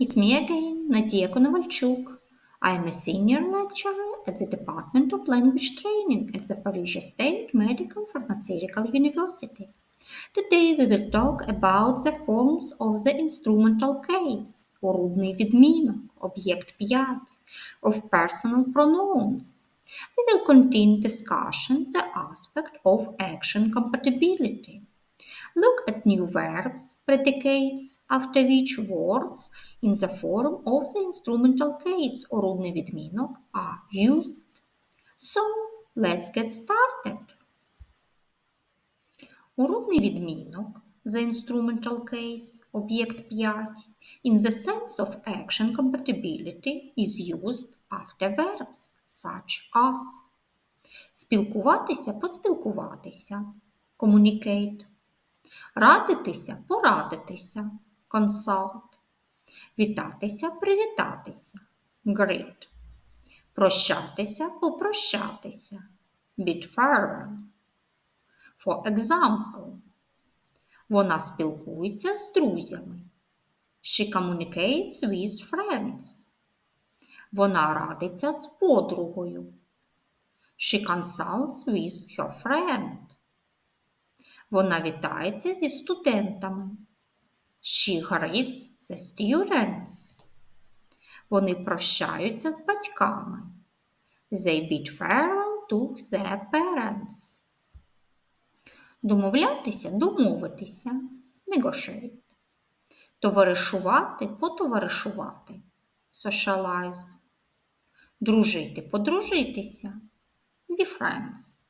It's me again, Nadia Konovalchuk. I am a senior lecturer at the Department of Language Training at the Paris State Medical Pharmaceutical University. Today we will talk about the forms of the instrumental case, рудний відмінок, об'єкт 5, of personal pronouns. We will continue discussion the aspect of action compatibility. Look at new verbs, predicates after which words in the form of the instrumental case рудний відмінок are used. So, let's get started. Урудний відмінок the instrumental case, об'єкт 5, in the sense of action compatibility is used after verbs such as спілкуватися, поспілкуватися, communicate, радитися, порадитися, consult, вітатися, привітатися, greet, прощатися, попрощатися, bid farewell. For example, вона спілкується з друзями. She communicates with friends. Вона радиться з подругою. She consults with her friend. Вона вітається зі студентами. She greets the students. Вони прощаються з батьками. They bid farewell to their parents. Домовлятися, домовитися, negotiate. Товаришувати, потоваришувати, socialize. Дружити, подружитися, be friends.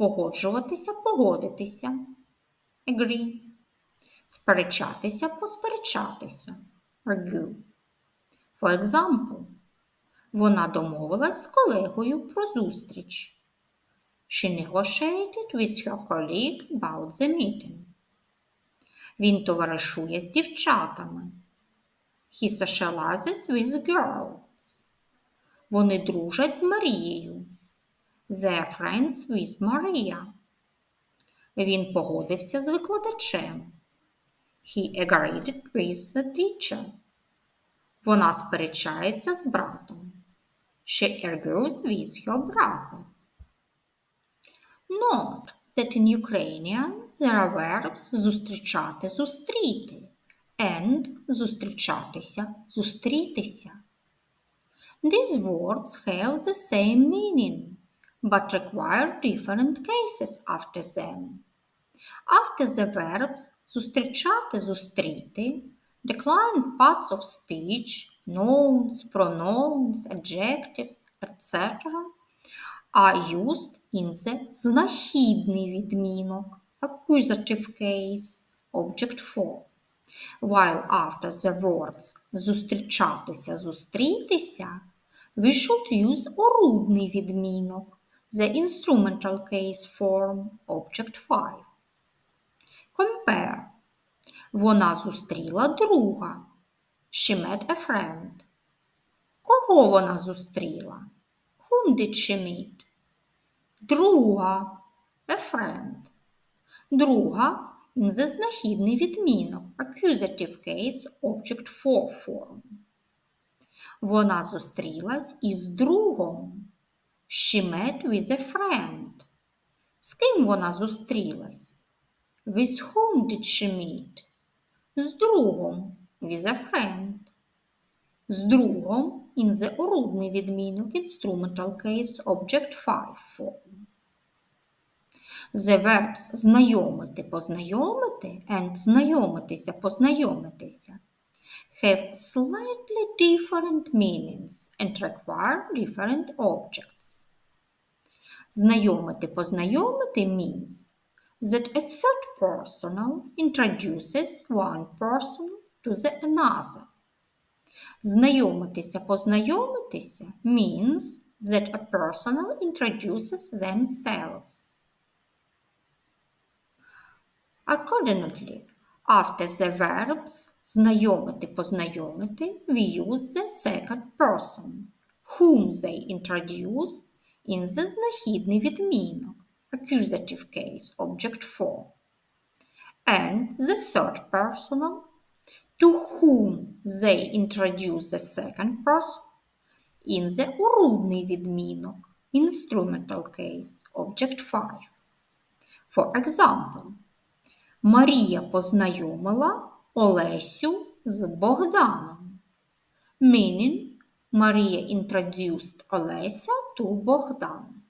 Погоджуватися, погодитися, agree. Сперечатися, посперечатися, argue. For example, вона домовилась з колегою про зустріч. She negotiated with her colleague about the meeting. Він товаришує з дівчатами. He socializes with girls. Вони дружать з Марією. They friends with Maria. Він погодився з викладачем. He agreed with the teacher. Вона сперечається з братом. She argues with her brother. Note that in Ukrainian there are verbs зустрічати, зустріти and зустрічатися, зустрітися. These words have the same meaning but require different cases after them. After the verbs зустрічати, зустріти, declined parts of speech, nouns, pronouns, adjectives, etc. are used in the знахідний відмінок, accusative case, object form. While after the words зустрічатися, зустрітися, we should use орудний відмінок, the instrumental case form, object 5. Compare. Вона зустріла друга. She met a friend. Кого вона зустріла? Whom did she meet? Друга. A friend. Друга the знахідний відмінок. Accusative case object for form. Вона зустрілась із другом. She met with a friend. З ким вона зустрілась? With whom did she meet? З другом. With a friend. З другом in the орудний відмінок instrumental case object 5 form. The verbs знайомити, познайомити and знайомитися, познайомитися have slightly different meanings and require different objects. Знайомити, познайомити means that a third personal introduces one person to the another. Знайомитися, познайомитися means that a personal introduces themselves. Accordingly, after the verbs знайомити, познайомити, we use the second person, whom they introduce in the знахідний відмінок, accusative case, object 4. And the third personal to whom they introduce the second person in the урудний відмінок instrumental case object 5. For example, Марія познайомила Олесю з Богданом. Meaning, Maria introduced Олеся to Богдан.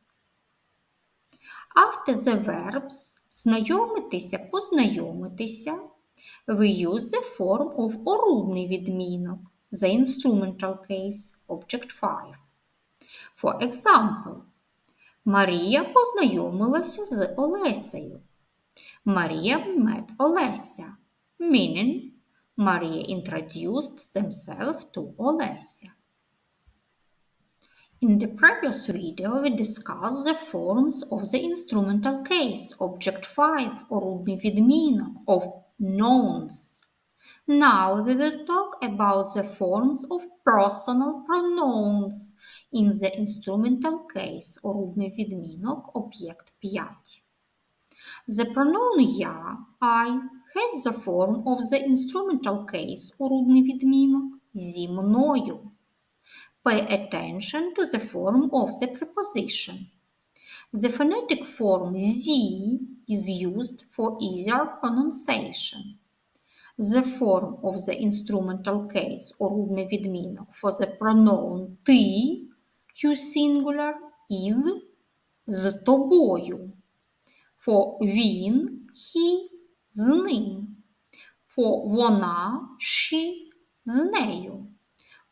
After the verbs знайомитися, познайомитися, we use the form of орудний відмінок, the instrumental case, object 5. For example, Марія познайомилася з Олесею. Марія met Олеся. Meaning, Maria introduced themselves to Олеся. In the previous video, we discussed the forms of the instrumental case, object 5, орудний відмінок of nouns. Now we will talk about the forms of personal pronouns in the instrumental case, орудний відмінок, об'єкт 5. The pronoun я, I, has the form of the instrumental case, орудний відмінок, зі мною. Pay attention to the form of the preposition. The phonetic form z is used for easier pronunciation. The form of the instrumental case орудний відмінок for the pronoun ти you singular is з тобою. For він he з ним. For вона she з нею.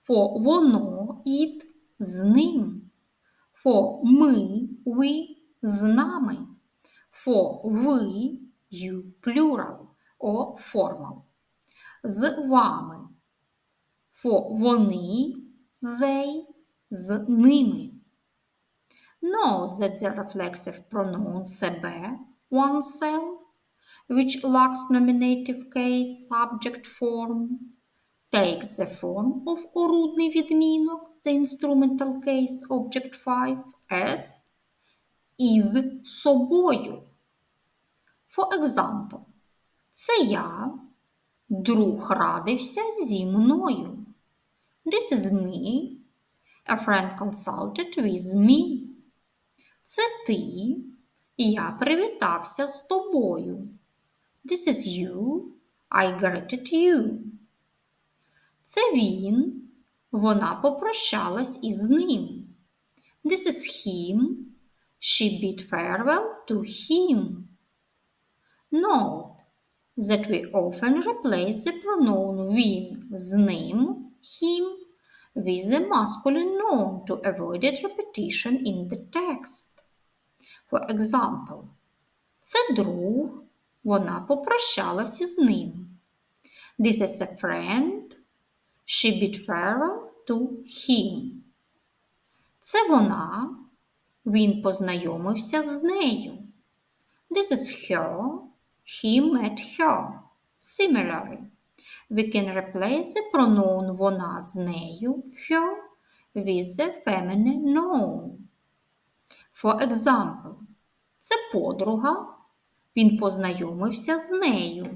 For воно it з ним. For ми we з нами. For ви you plural or formal. З вами. For вони they з ними. Note that the reflexive pronoun себе oneself, which lacks nominative case subject form, takes the form of орудний відмінок, the instrumental case object 5 as із собою. For example, це я, друг радився зі мною. This is me. A friend consulted with me. Це ти. Я привітався з тобою. This is you. I greeted you. Це він. Вона попрощалась із ним. This is him. She bid farewell to him. Note that we often replace the pronoun він з ним, him, with the masculine noun to avoid repetition in the text. For example, це друг, вона попрощалася з ним. This is a friend. She bid farewell to him. Це вона. Він познайомився з нею. This is her. He met her. Similarly, we can replace the pronoun вона з нею, her, with the feminine noun. For example, це подруга. Він познайомився з нею.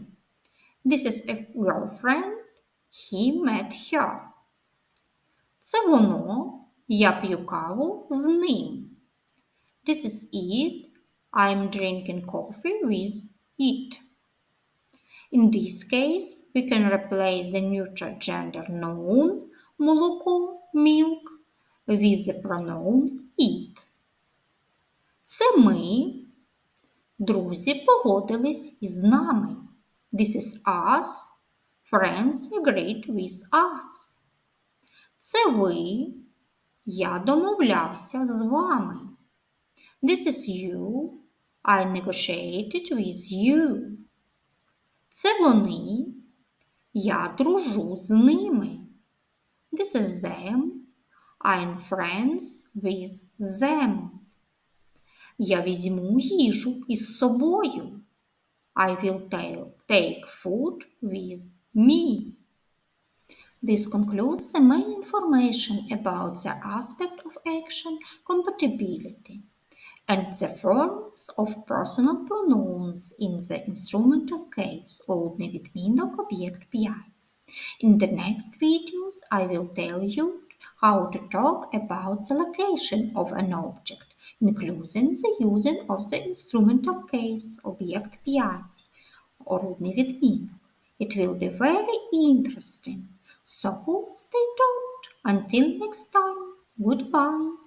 This is a girlfriend. He met her. Це воно. Я п'ю каву з ним. This is it. I'm drinking coffee with it. In this case, we can replace the neutral gender noun молоко milk with the pronoun it. Це ми, друзі, погодились із нами. This is us. Friends agreed with us. Це ви. Я домовлявся з вами. This is you. I negotiated with you. Це вони. Я дружу з ними. This is them. I'm friends with them. Я візьму їжу із собою. I will take food with me. This concludes the main information about the aspect of action compatibility and the forms of personal pronouns in the instrumental case Oldný відмінок object 5. In the next videos, I will tell you how to talk about the location of an object, including the using of the instrumental case Object 5 with відмінок. It will be very interesting. So stay tuned. Until next time, goodbye.